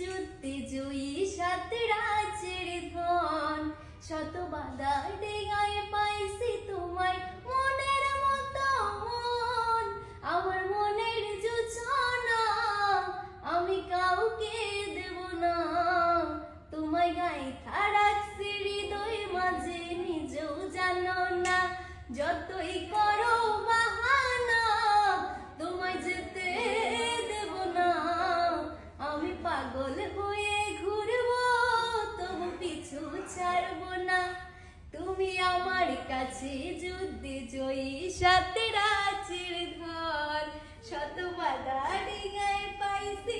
যুদ্ধে জুই সাত রাজের ধন। শত বাধা ডেঙায় পাইছি তোমায় মনের মতো মন। আমার মনের জুছনা আমি কাউকে দেব না। তোমায় গাইথা সিঁড়ি দই মাঝে, নিজেও জানো না, যতই করো তুমি আমার কাছে যুদ্ধে জয়ী সাথে রাজের ধর শত বাধা ডিঙায় পাইছি